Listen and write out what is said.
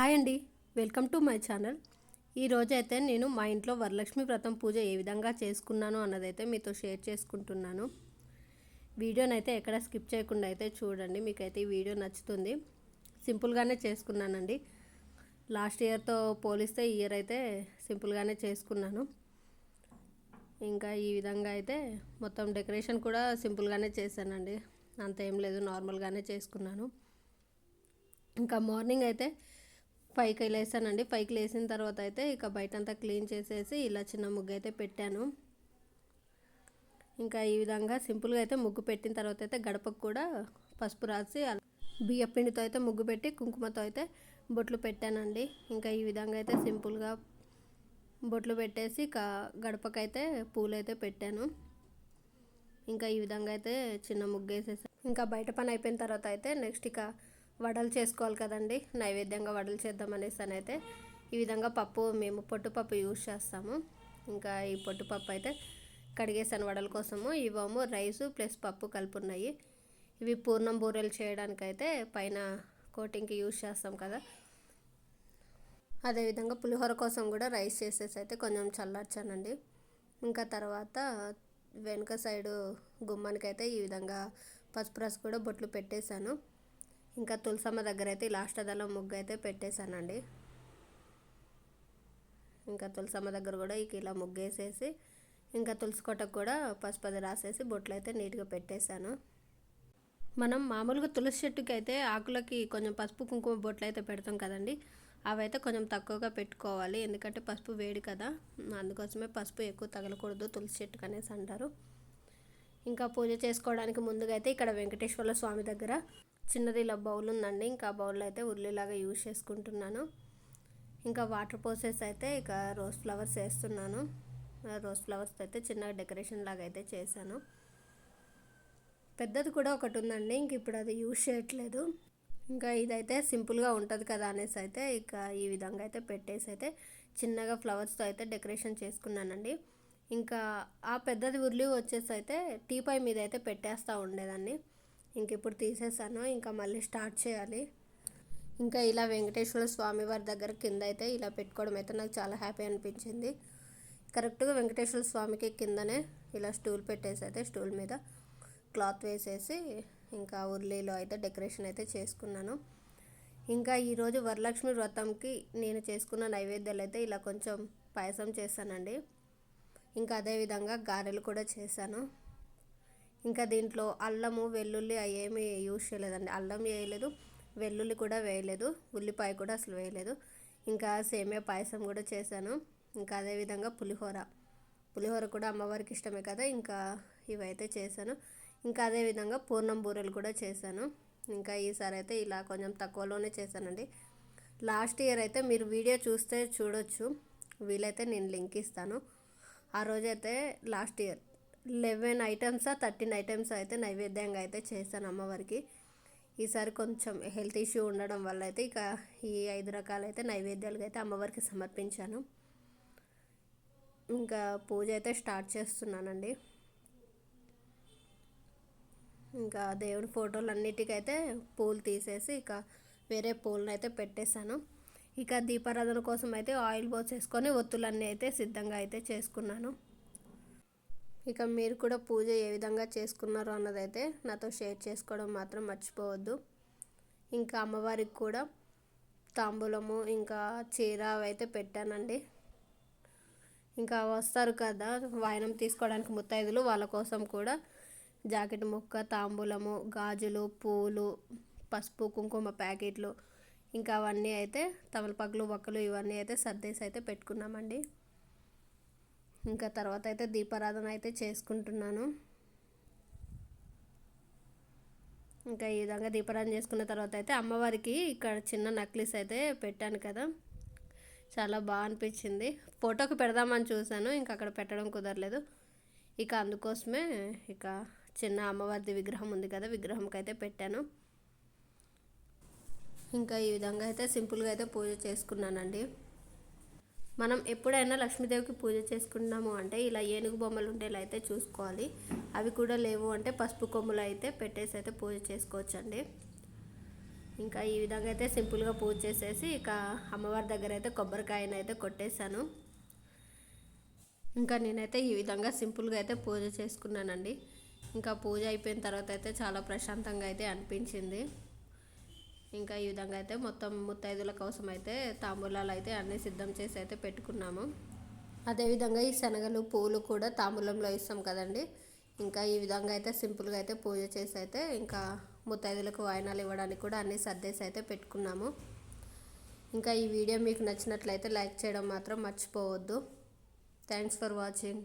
Hi అండి. Welcome to my channel. ఈరోజు అయితే నేను మా ఇంట్లో వరలక్ష్మి వ్రతం పూజ ఏ విధంగా చేసుకున్నాను అన్నదైతే మీతో షేర్ చేసుకుంటున్నాను. వీడియోనైతే ఎక్కడ స్కిప్ చేయకుండా అయితే చూడండి. మీకైతే ఈ వీడియో నచ్చుతుంది. సింపుల్గానే చేసుకున్నానండి. లాస్ట్ ఇయర్తో పోలిస్తే ఈ ఇయర్ అయితే సింపుల్గానే చేసుకున్నాను. ఇంకా ఈ విధంగా అయితే మొత్తం డెకరేషన్ కూడా సింపుల్గానే చేశానండి. అంత ఏం లేదు నార్మల్గానే చేసుకున్నాను. ఇంకా మార్నింగ్ అయితే పైకి లేసానండి. పైకి లేసిన తర్వాత అయితే ఇక బయట అంతా క్లీన్ చేసేసి ఇలా చిన్న ముగ్గు అయితే పెట్టాను. ఇంకా ఈ విధంగా సింపుల్గా అయితే ముగ్గు పెట్టిన తర్వాత అయితే గడపకు కూడా పసుపు రాసి అలా బియ్య పిండితో అయితే ముగ్గు పెట్టి కుంకుమతో అయితే బొట్లు పెట్టానండి. ఇంకా ఈ విధంగా అయితే సింపుల్గా బొట్లు పెట్టేసి కా గడపకైతే పూలు అయితే పెట్టాను. ఇంకా ఈ విధంగా అయితే చిన్న ముగ్గు వేసేసాను ఇంకా బయట పని అయిపోయిన తర్వాత అయితే నెక్స్ట్ ఇక వడలు చేసుకోవాలి కదండి. నైవేద్యంగా వడలు చేద్దాం అనేసి అని అయితే ఈ విధంగా పప్పు మేము పొట్టుపప్పు యూజ్ చేస్తాము. ఇంకా ఈ పొట్టుపప్పు అయితే కడిగేసాను వడల కోసము. ఇవేమో రైసు ప్లస్ పప్పు కలిపి ఉన్నాయి ఇవి పూర్ణం బూరెలు చేయడానికైతే పైన కోటింగ్కి యూజ్ చేస్తాం కదా. అదేవిధంగా పులిహోర కోసం కూడా రైస్ చేసేసి అయితే కొంచెం చల్లార్చానండి. ఇంకా తర్వాత వెనుక సైడు గుమ్మానికైతే ఈ విధంగా పసుపు రసు కూడా బొట్లు పెట్టేశాను. ఇంకా తులసమ్మ దగ్గర అయితే లాస్ట్ అదలో ముగ్గు అయితే పెట్టేశానండి. ఇంకా తులసమ్మ దగ్గర కూడా ఇక ఇలా ముగ్గేసేసి ఇంకా తులసి కొట్టకు కూడా పసుపు అది రాసేసి బొట్లు అయితే నీట్గా పెట్టేశాను. మనం మామూలుగా తులసి చెట్టుకి అయితే ఆకులకి కొంచెం పసుపు కుంకుమ బొట్లు అయితే పెడతాం కదండి అవి అయితే కొంచెం తక్కువగా పెట్టుకోవాలి. ఎందుకంటే పసుపు వేడి కదా అందుకోసమే పసుపు ఎక్కువ తగలకూడదు తులసి చెట్టుకు అనేసి అంటారు. ఇంకా పూజ చేసుకోవడానికి ముందుగా అయితే ఇక్కడ వెంకటేశ్వర స్వామి దగ్గర చిన్నది ఇలా బౌల్ ఉందండి. ఇంకా బౌల్లో అయితే ఉల్లిలాగా యూజ్ చేసుకుంటున్నాను. ఇంకా వాటర్ పోసెస్ అయితే ఇక రోజ్ ఫ్లవర్స్ వేస్తున్నాను. రోజ్ ఫ్లవర్స్ అయితే చిన్న డెకరేషన్ లాగా అయితే చేశాను. పెద్దది కూడా ఒకటి ఉందండి. ఇంక ఇప్పుడు అది యూజ్ చేయట్లేదు. ఇంకా ఇదైతే సింపుల్గా ఉంటుంది కదా అనేసి అయితే ఇక ఈ విధంగా అయితే పెట్టేసి అయితే చిన్నగా ఫ్లవర్స్తో అయితే డెకరేషన్ చేసుకున్నానండి. ఇంకా ఆ పెద్దది ఉర్లి వచ్చేసి అయితే టీపై మీద అయితే పెట్టేస్తూ ఉండేదాన్ని. ఇంక ఇప్పుడు తీసేసాను. ఇంకా మళ్ళీ స్టార్ట్ చేయాలి. ఇంకా ఇలా వెంకటేశ్వర స్వామి వారి దగ్గర కింద అయితే ఇలా పెట్టుకోవడం అయితే నాకు చాలా హ్యాపీ అనిపించింది. కరెక్ట్గా వెంకటేశ్వర స్వామికి కిందనే ఇలా స్టూల్ పెట్టేసి అయితే స్టూల్ మీద క్లాత్ వేసేసి ఇంకా ఉర్లీలో అయితే డెకరేషన్ అయితే చేసుకున్నాను. ఇంకా ఈరోజు వరలక్ష్మి వ్రతంకి నేను చేసుకున్న నైవేద్యాలు అయితే ఇలా కొంచెం పాయసం చేశానండి. ఇంకా అదేవిధంగా గారెలు కూడా చేశాను. ఇంకా దీంట్లో అల్లము వెల్లుల్లి అవి ఏమీ యూజ్ చేయలేదండి. అల్లం వేయలేదు వెల్లుల్లి కూడా వేయలేదు ఉల్లిపాయ కూడా అసలు వేయలేదు. ఇంకా సేమియా పాయసం కూడా చేశాను. ఇంకా అదేవిధంగా పులిహోర. పులిహోర కూడా అమ్మవారికి ఇష్టమే కదా ఇంకా ఇవైతే చేశాను. ఇంకా అదేవిధంగా పూర్ణం బూరెలు కూడా చేశాను. ఇంకా ఈసారి అయితే ఇలా కొంచెం తక్కువలోనే చేశానండి. లాస్ట్ ఇయర్ అయితే మీరు వీడియో చూస్తే చూడొచ్చు. వీలైతే నేను లింక్ ఇస్తాను. ఆ రోజైతే last year. Eleven items thirteen items అయితే నైవేద్యంగా అయితే చేశాను అమ్మవారికి. ఈసారి కొంచెం హెల్త్ ఇష్యూ ఉండడం వల్ల అయితే ఇక ఈ ఐదు రకాలైతే నైవేద్యాలుగా అయితే అమ్మవారికి సమర్పించాను. ఇంకా పూజ అయితే స్టార్ట్ చేస్తున్నానండి. ఇంకా దేవుడి ఫోటోలు అన్నిటికైతే పూలు తీసేసి ఇక వేరే పూలను అయితే పెట్టేశాను. ఇక దీపారాధన కోసం అయితే ఆయిల్ పోసేసుకొని ఒత్తులన్నీ అయితే సిద్ధంగా అయితే చేసుకున్నాను. ఇక మీరు కూడా పూజ ఏ విధంగా చేసుకున్నారో అన్నదైతే నాతో షేర్ చేసుకోవడం మాత్రం మర్చిపోవద్దు. ఇంకా అమ్మవారికి కూడా తాంబూలము ఇంకా చీర అయితే పెట్టానండి. ఇంకా వస్తారు కదా వాయనం తీసుకోవడానికి ముత్తైదులు వాళ్ళ కోసం కూడా జాకెట్ ముక్క తాంబూలము గాజులు పూలు పసుపు కుంకుమ ప్యాకెట్లు ఇంకా అవన్నీ అయితే తమలపాకులు ఒక్కలు ఇవన్నీ అయితే సర్దేసి అయితే పెట్టుకున్నామండి. ఇంకా తర్వాత అయితే దీపారాధన అయితే చేసుకుంటున్నాను. ఇంకా ఈ విధంగా దీపారాధన చేసుకున్న తర్వాత అయితే అమ్మవారికి ఇక్కడ చిన్న నక్లీస్ అయితే పెట్టాను కదా. చాలా బాగా అనిపించింది. ఫోటోకి పెడదామని చూశాను ఇంకా అక్కడ పెట్టడం కుదరలేదు. ఇక అందుకోసమే ఇక చిన్న అమ్మవారిది విగ్రహం ఉంది కదా విగ్రహంకి అయితే పెట్టాను. ఇంకా ఈ విధంగా అయితే సింపుల్గా అయితే పూజ చేసుకున్నానండి. మనం ఎప్పుడైనా లక్ష్మీదేవికి పూజ చేసుకున్నాము అంటే ఇలా ఏనుగు బొమ్మలు ఉండేలా అయితే చూసుకోవాలి. అవి కూడా లేవు అంటే పసుపు కొమ్ములు అయితే పెట్టేసి అయితే పూజ చేసుకోవచ్చండి. ఇంకా ఈ విధంగా అయితే సింపుల్గా పూజ చేసేసి ఇక అమ్మవారి దగ్గర అయితే కొబ్బరికాయను అయితే కొట్టేశాను. ఇంకా నేనైతే ఈ విధంగా సింపుల్గా అయితే పూజ చేసుకున్నానండి. ఇంకా పూజ అయిపోయిన తర్వాత అయితే చాలా ప్రశాంతంగా అయితే అనిపించింది. ఇంకా ఈ విధంగా అయితే మొత్తం ముత్తైదుల కోసం అయితే తాంబూలాలు అయితే అన్నీ సిద్ధం చేసి అయితే పెట్టుకున్నాము. అదేవిధంగా ఈ శనగలు పూలు కూడా తాంబూలంలో ఇస్తాం కదండి. ఇంకా ఈ విధంగా అయితే సింపుల్గా అయితే పూజ చేసి అయితే ఇంకా ముత్తైదులకు వాయినాలు ఇవ్వడానికి కూడా అన్ని సర్దేసి అయితే పెట్టుకున్నాము. ఇంకా ఈ వీడియో మీకు నచ్చినట్లయితే లైక్ చేయడం మాత్రం మర్చిపోవద్దు. Thanks for watching